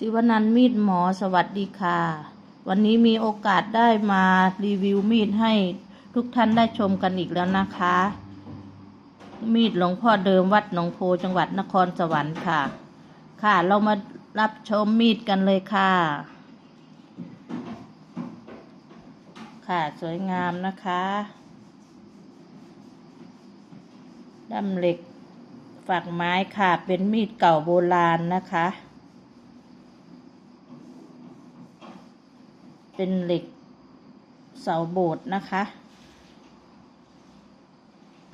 ศิวนันมีดหมอสวัสดีค่ะ วันนี้มีโอกาสได้มารีวิวมีดให้ทุกท่านได้ชมกันอีกแล้วนะคะ มีดหลวงพ่อเดิมวัดหนองโพจังหวัดนครสวรรค์ค่ะ ค่ะเรามารับชมมีดกันเลยค่ะ ค่ะสวยงามนะคะด้ามเหล็กฝักไม้ค่ะเป็นมีดเก่าโบราณนะคะ เป็นเหล็กเสาโบสถ์นะคะ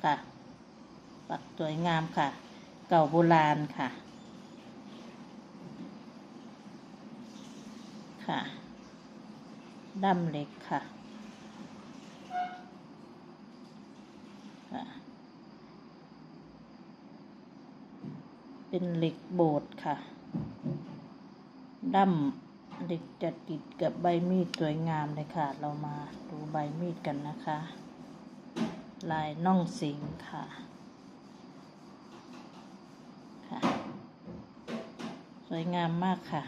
ค่ะปักสวยงามค่ะ เก่าโบราณค่ะ ค่ะด้ามเหล็กค่ะค่ะเป็นเหล็กโบดค่ะดั้ม เหล็กจะติดกับใบมีดสวยงามเลยค่ะ เรามาดูใบมีดกันนะคะ ลายน่องสิงค่ะค่ะ สวยงามมากค่ะ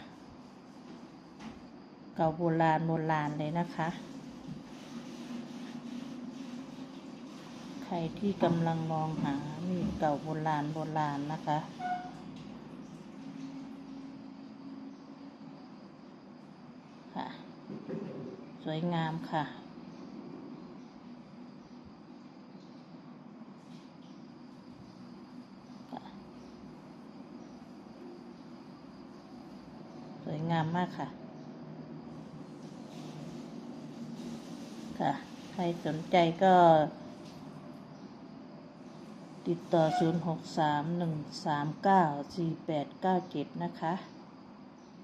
เก่าโบราณโบราณเลยนะคะ ใครที่กำลังมองหามีดเก่าโบราณโบราณนะคะ ส วยงามค่ะ สวยงามมากค่ะ ค่ะ ใครสนใจก็ ติดต่อ 0631394897 นะคะ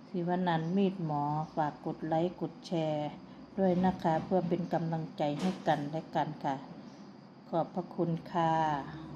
สิวนันท์มีดหมอ ฝากกดไลค์ กดแชร์ ด้วยนะคะเพื่อเป็นกำลังใจให้กันและกันค่ะ ขอบพระคุณค่ะ